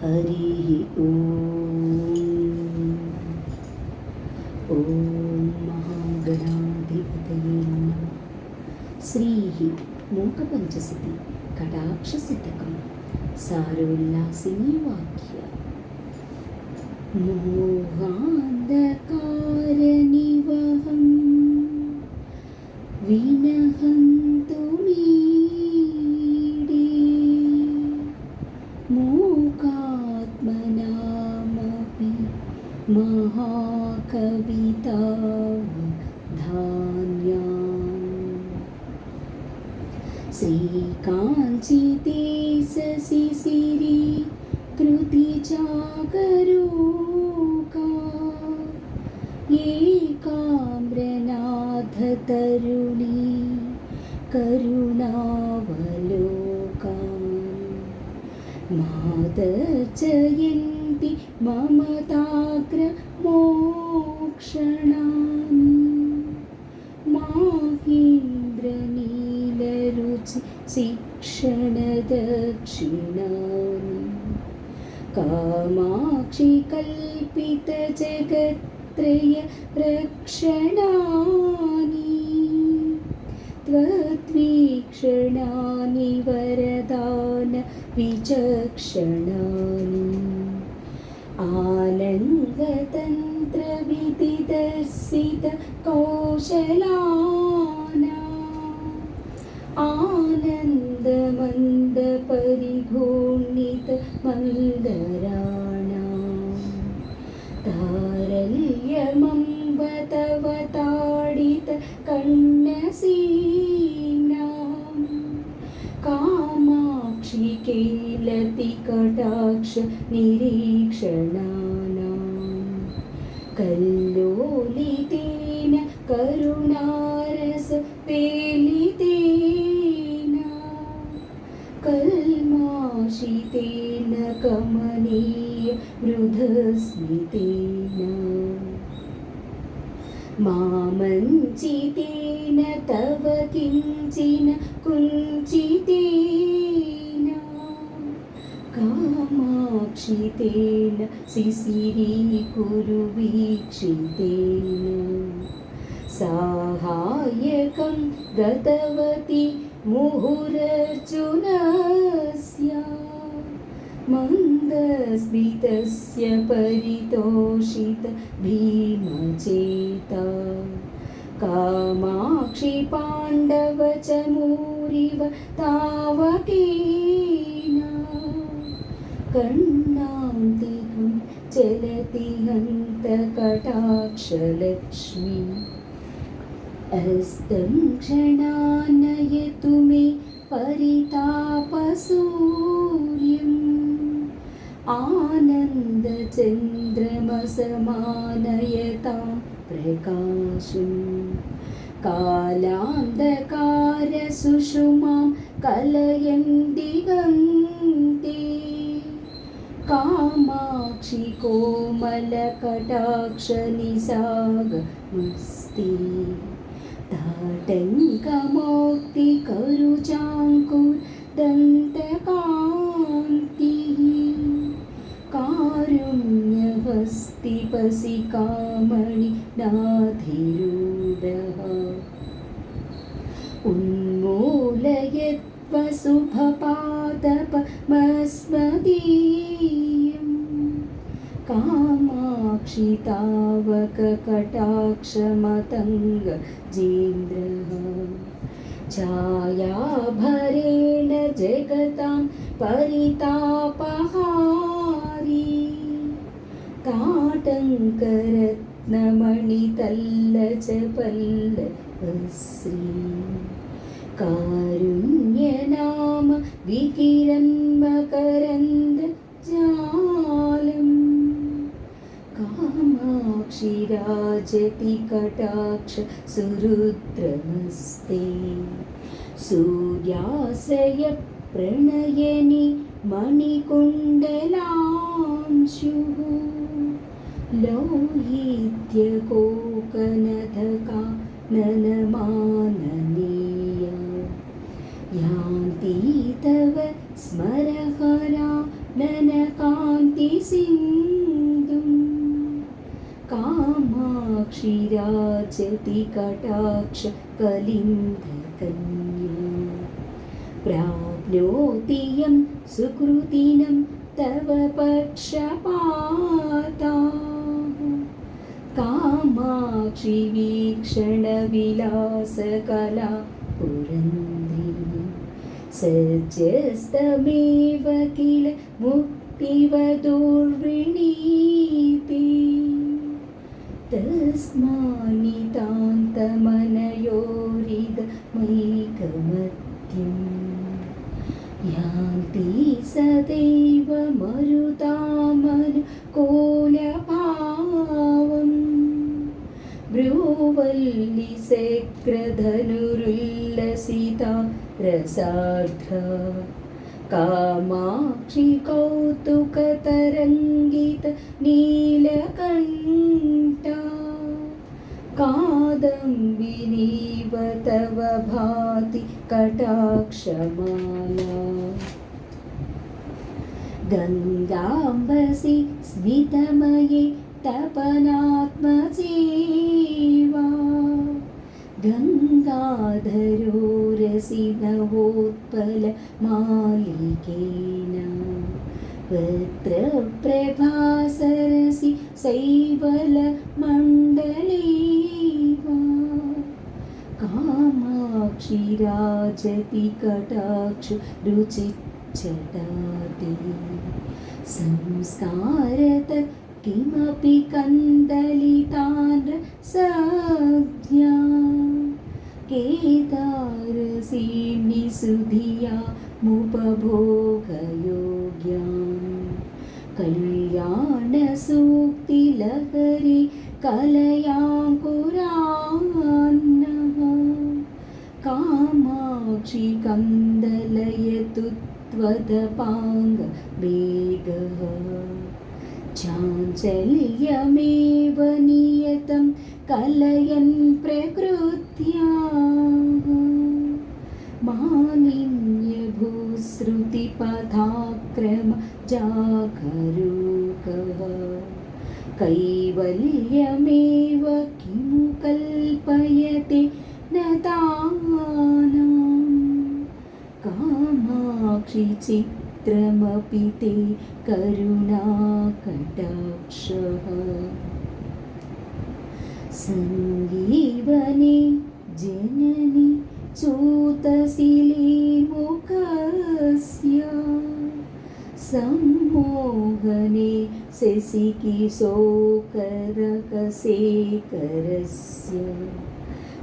హరి ఓం. మహాగణాధిపతయే శ్రీ మూకపంచశతి కటాక్షశతకం సారోల్లాసిని వాక్య మోహాంధకారనివహం श्रीकाञ्चिते सशिशिरी कृतिजागरूका एकाम्रनाथतरुणी करुणावलोकान् मातर्जयन्ति ममताग्रमोक्षणानि। माहेन्द्रनीलरुचि शिक्षणदक्षिणानि कामाक्षि कल्पितजगत्त्रय रक्षणानि त्वद्वीक्षणानि वरदान विचक्षणानि आनन्दतन्त्रविदिदर्शित कौशलाना आनन्दमन्दपरिघूर्णित मन्दराणा तारल्यमम्ब तव ताडित कण्यसीम्नाम् कामाक्षि केलति कटाक्ष निरीक्षणानाम् कल्लोलितेन करुणारस पेलितेन कल्माषितेन कमनीय मृधस्मितेन मामञ्चितेन तव किञ्चिन कुञ्चितेन कामाक्षितेन शिशिरीकुरु वीक्षितेन साहाय्यकं गतवती मुहुरर्जुनस्य मन्दस्मितस्य परितोषित भीमचेता। कामाक्षि पाण्डव च मूरिव तावकेन कण्णान्तिकं चलति हन्तकटाक्षलक्ष्मी। अस्तं क्षणानयतु मे പരിതാപസൂര്യം. ആനന്ദചന്ദ്രമസമാനയതാം പ്രകാശം. കാലാന്ധകാരസുഷുമാം കലയം ദിഗന്തി കാമാക്ഷി കോമലകടാക്ഷനിസാഗമസ്തി. कामाक्षि कोमलकटाक्षनिसागमस्ति ताटङ्कमौक्तिकरुचाङ्कुर्दन्तकान्तिः कारुण्यहस्तिपसि कामणि नाधिरूढः उन्मूलयत्वशुभपादपमस्मदीयम् कामाक्षि तावककटाक्षमतङ्गजेन्द्रः छायाभरेण जगतां परितापहारी। ताटङ्करत्नमणितल्लचपल्लवश्री कारुण्यनाम विकिरन्मकरन्द जालम् कामाक्षि राजति कटाक्ष सुरुद्रमस्ते। सूर्याश्रय प्रणयनि मणिकुण्डलांशुः। लौहित्यकोकनधका ननमाननीय। यान्ति तव स्मरहरा ननकान्तिसिन्धुं कामाक्षि राजति कटाक्षकलिन्दकन्या प्राप्नोति यं सुकृतिनं तव पक्षपाता। कामाक्षि वीक्षणविलासकला पुरन्दी। सज्जस्तमेव किल मुक्तिवदुर्वृणीति तस्मान्नितान्तमनयोरिदमैकमत्यम् यान्ति सदैव मरुतामनुकोलभावम् भ्रूवल्लिशक्रधनुरुल्लसिता रसार्धा कामाक्षि कौतुकतरङ्गित नीलकण्ठा कादम्बिनीव तव भाति कटाक्षमाला गङ्गाम्बसि स्मितमये तपनात्मजीवा। गङ्गाधरोरसि नवोत्पलमालिकेन वक्त्रप्रभासरसि शैवलमण्डलेवा कामाक्षि राजति कटाक्ष रुचिच्छटाति संस्कारत किमपि कन्दलितान् सज्ञा मुपभोगयोग्यान्। कल्याणसूक्तिलहरि कलयाङ्कुरान्नः कामाक्षि कन्दलयतु त्वदपाङ्गवेगः चाञ्चल्यमेव नियतं कलयन् प्रकृत्या। मानिन्यभूश्रुतिपथाक्रम जागरूकः। कैवल्यमेव किमु कल्पयते न तानां कामाक्षि चित्रमपि ते करुणाकटाक्षः सङ्गीवने जननि चूतशिलीमुखस्य सम्मोहने शशिकिशोकरकशेखरस्य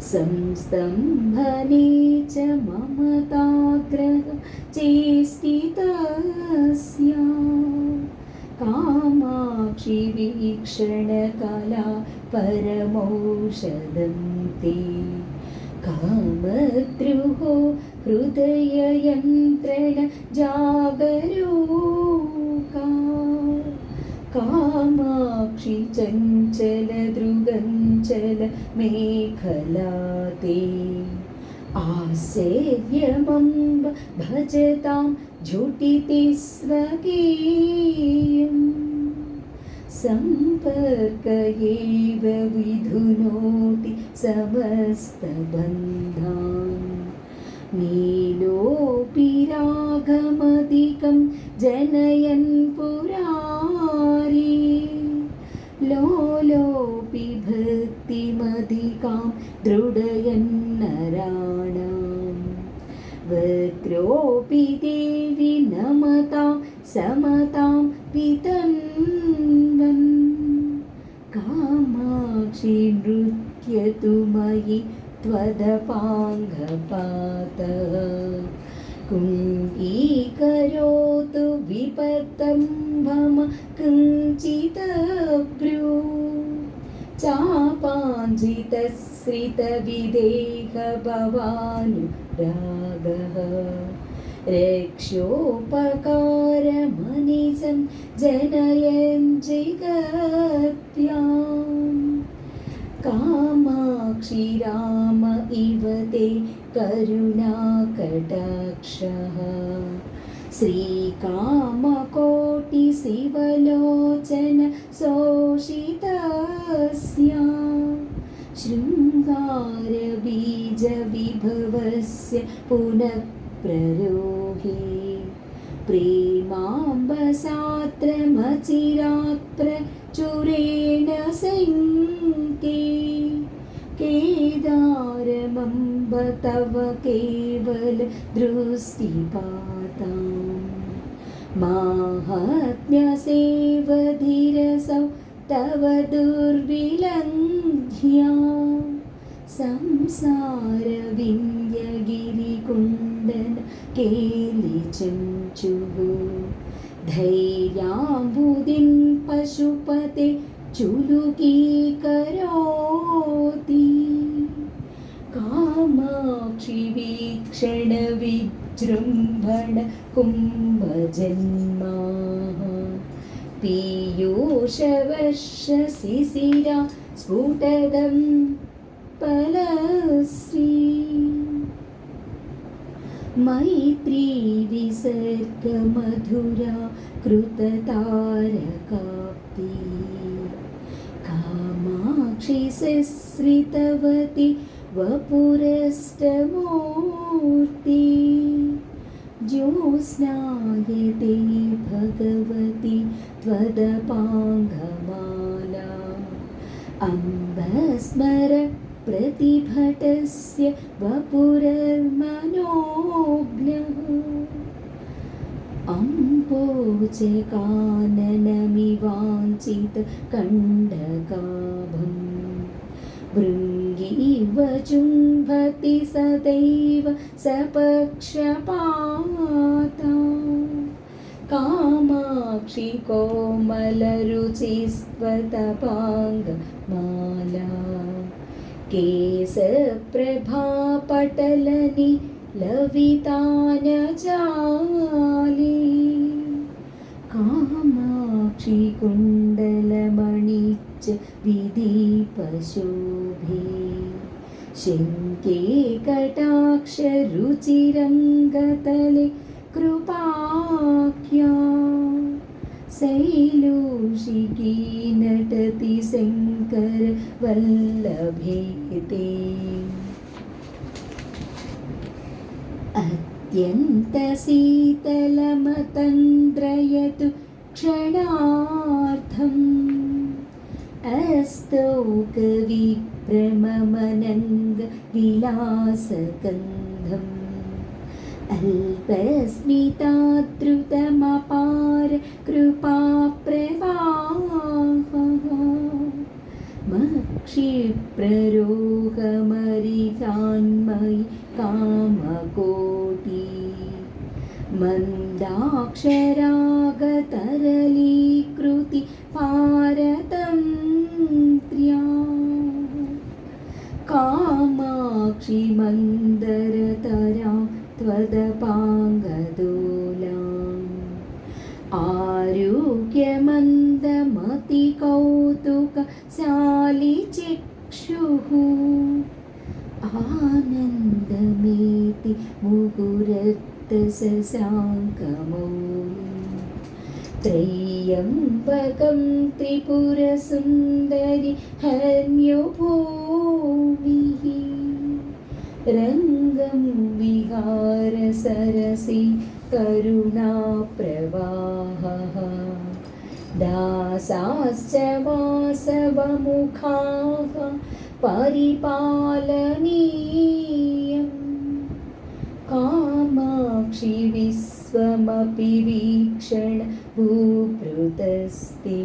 संस्तम्भने च ममताग्रह चेष्टितस्य। कामाक्षि वीक्षणकला परमौषधं ते। कामद्रुहो हृदययन्त्रण जागरूका मेखला ते आसेव्यमम्ब भजतां झुटिति स्वकीयं सम्पर्कयैव विधुनोति समस्तबन्धान् नीलोऽपि रागमधिकं जनयन् पुरारी। लो भक्तिमधिकां दृढयन्नराणाम् वक्रोऽपि देवि नमतां समतां पितन्वन् कामाक्षि नृत्यतु मयि त्वदपाङ्गपातः कुङ्गीकरोतु विपत्तं मम रक्षोपकारमनिजं जनयन् जिगत्याम् कामाक्षि राम इव ते करुणाकटाक्षः। श्रीकामकोटिशिवलोचन शृङ्गारबीजविभवस्य पुनः प्ररोहे प्रेमाम्बसात्रमचिरात्प्रचुरेण सङ्के केदारमम्ब तव केवल दृष्टिपाताम्। माहात्म्यसेवधिरसौ തവ ദുർവിലന്ധ്യ സംസാരവിന്ദ്യഗിരികുണ്ടൻ കേലിചഞ്ചുഹു ധൈര്യാംബുദിൻ പശുപതെ ചുലുകീകരോതി കാമാക്ഷി വീക്ഷണ വിജൃംഭണ കുംഭജന്മാ. पीयूषवर्षशिशिरा स्फुटदं पलश्री मैत्री विसर्गमधुरा कृततारकाप्ति। कामाक्षि सश्रितवति वपुरष्टमूर्ति ज्योत्स्नायते भगवति त्वदपाङ्गमाला। अम्बस्मर प्रतिभटस्य वपुरर्मनोज्ञः अम्बोजकाननमिवाञ्चितकण्डकाभम् भृङ्गीव चुम्भति सदैव सपक्षपाता। कामाक्षि कोमलरुचिस्वतपाङ्गमाला केशप्रभापटलनि लवितानजाली। कामाक्षि कुण्डलमणिच विदीपशोभे शङ्के कटाक्षरुचिरङ्गतले कृपाख्या शैलूषिकी नटति शङ्करवल्लभेते अत्यन्तशीतलमतन्द्रयतु क्षणार्थम् अस्तौकविभ्रममनङ्गविलासगन्धम् अल्पस्मिताद्रुतमपार कृपाप्रवाहः मक्षिप्ररोहमरिकान्मयि कामकोटि मन्दाक्षरागतरलीकृति कामाक्षि मन्दरतरां त्वदपाङ्गदोलाम् आरोग्यमन्दमतिकौतुकशालिचिक्षुः आनन्दमेति मुहुरक्तशशाङ्कमौलिम् त्रय्यम्बकं त्रिपुरसुन्दरि हन्योभूमिः रङ्गं विहारसरसि करुणाप्रवाहः दासाश्च वासवमुखाः परिपालनीयम्। कामाक्षि विश्वमपि वीक्षण भूभृतस्ते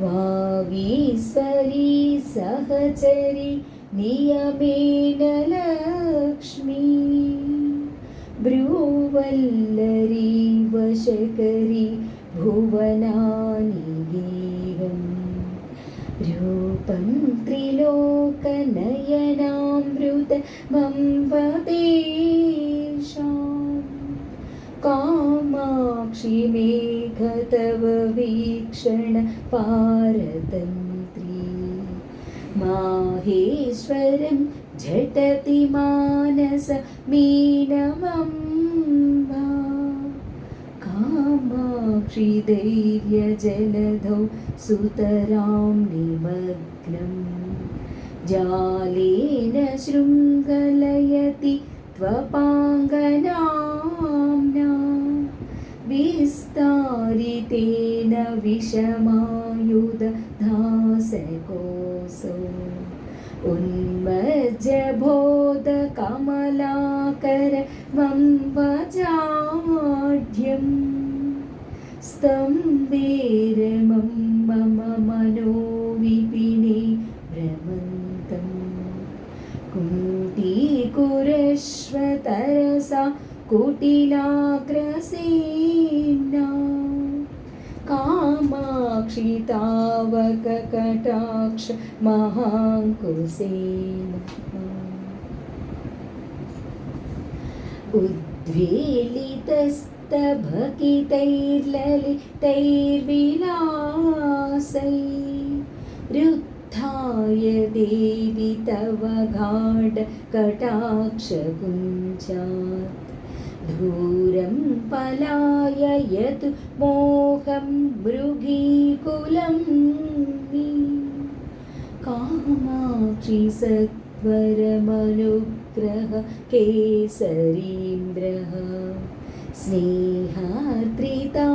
वागीश्वरी सहचरि നിയമേന ലക്ഷ്മി ഭ്രൂവല്ലരീവശകരി ഭുവനാനിഗേഹം. രൂപം ത്രിലോകനയനാമൃത മമ്പദേശാം കാമാക്ഷി മേഘ തവ വീക്ഷണ പാരതം माहेश्वरं झटति मानस मीनमम्बा कामाक्षि धैर्यजलधौ सुतरां निमग्नम् जालेन शृङ्गलयति त्वपाङ्गनाम्ना। विस्तारितेन विषमायुधधासकोऽसौ उन्मज्जबोधकमलाकर मं वजाढ्यम् स्तम्भेरमं मम मनो विपिने भ्रमन्तम् कुण्ठीकुरश्वतरसा कुटिलाग्रसेना शीतावककटाक्ष महाङ्कुशेन। उद्वेलितस्तभकितैर्ललितैर्विलासै रुद्धाय देवि तव गाढ कटाक्षकुञ्चात् दूरं पलाययतु मोहं मृगीकुलं कामाक्षि सत्वरमनुग्रह केसरीन्द्रः स्नेहार्द्रितां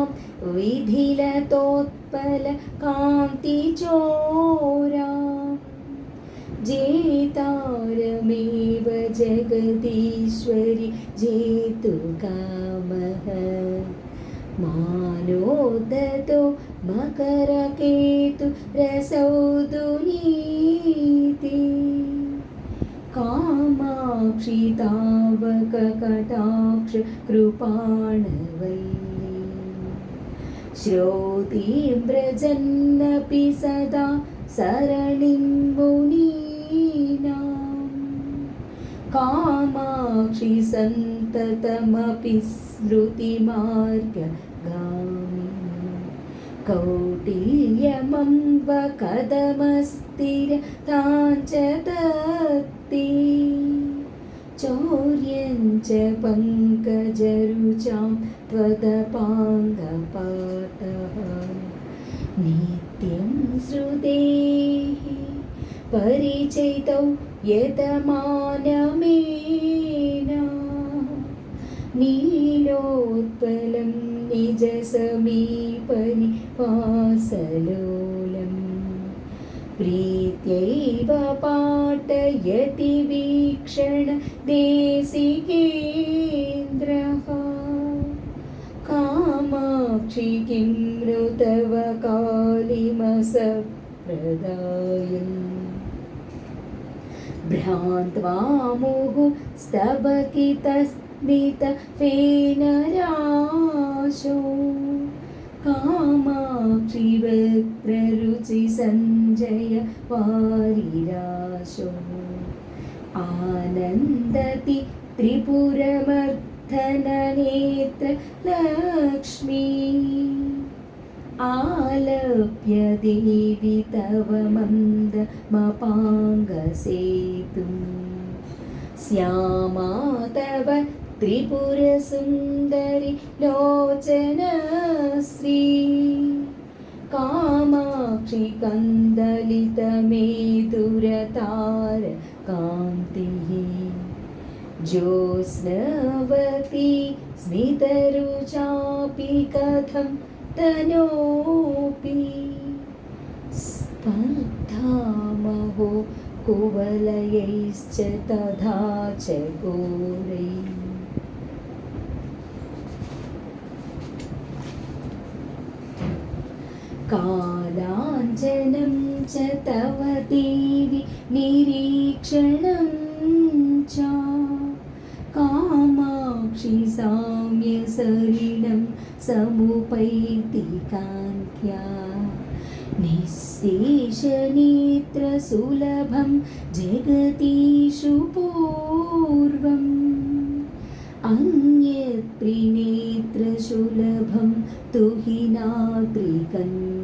विधिलतोत्पलकान्तिचोराम् जेतारमेव जगदीश्वरि जेतु कामः। मानोदतो मकरकेतु रसौ दुनीति कामाक्षि तावककटाक्ष कृपाणवै श्रोतीं व्रजन्नपि सदा सरणिं मुनीनाम् कामाक्षि सन्ततमपि स्मृतिमार्गगामि कौटिल्यमम्ब कदमस्थिरताञ्च तत्ते चौर्यं च पङ्कजरुचां त्वदपाङ्गपातः। नित्यं श्रुतेः परिचैतौ यतमानमेना नीलोत्पलं निजसमीपनिवासलोलम् प्रीत्यैव पाठयति वीक्षण देशिकेन्द्रः। कामाक्षि किं नु तव പ്രദായം ഭ്രാന്ത്വാമോഹോ സ്തബകിതസ്മിത ഫേനരാശോ കാമാക്ഷിവക്രരുചി സഞ്ജയ പാരിരാശോ ആനന്ദതി ത്രിപുരമർദ്ധനേത്ര ലക്ഷ്മീ आलप्य देवि तव मन्दमपाङ्गसेतुं श्यामा तव त्रिपुरसुन्दरि लोचनश्री। कामाक्षि कन्दलितमेदुरतार कान्तिः। ज्योत्स्नवती स्मितरुचापि कथं तनोपि स्पर्धामहो कुवलयैश्च तथा च घोरै कालाञ्जनं च तव देवि निरीक्षणं च कामाक्षि साम्यसरिणं समुपैति कान्त्या निःशेषनेत्रसुलभं जगतीषु पूर्वम्। अन्यत्रिनेत्रसुलभं तु हि नात्रिकन्ये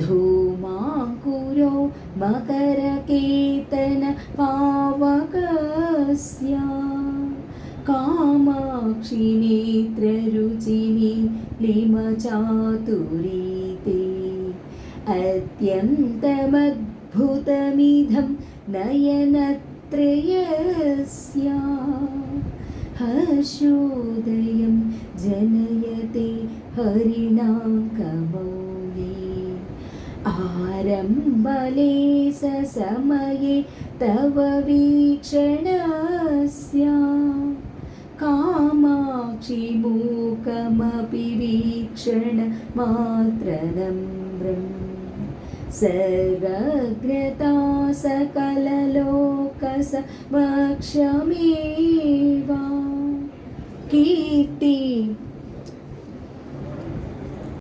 धूमाकुरो मकरकेतन पावकस्य। कामाक्षि नेत्ररुचिनी लिमचातुरीते। अत्यन्तमद्भुतमिदं नयनत्रयस्या। हर्षोदयं जनयते हरिणाकमौले आरम्बले स समये तव वीक्षणस्या। कामाक्षि मूकमपि वीक्षणमात्रनम्रम् सर्वज्ञता सकललोकसमक्षमेवा कीर्ति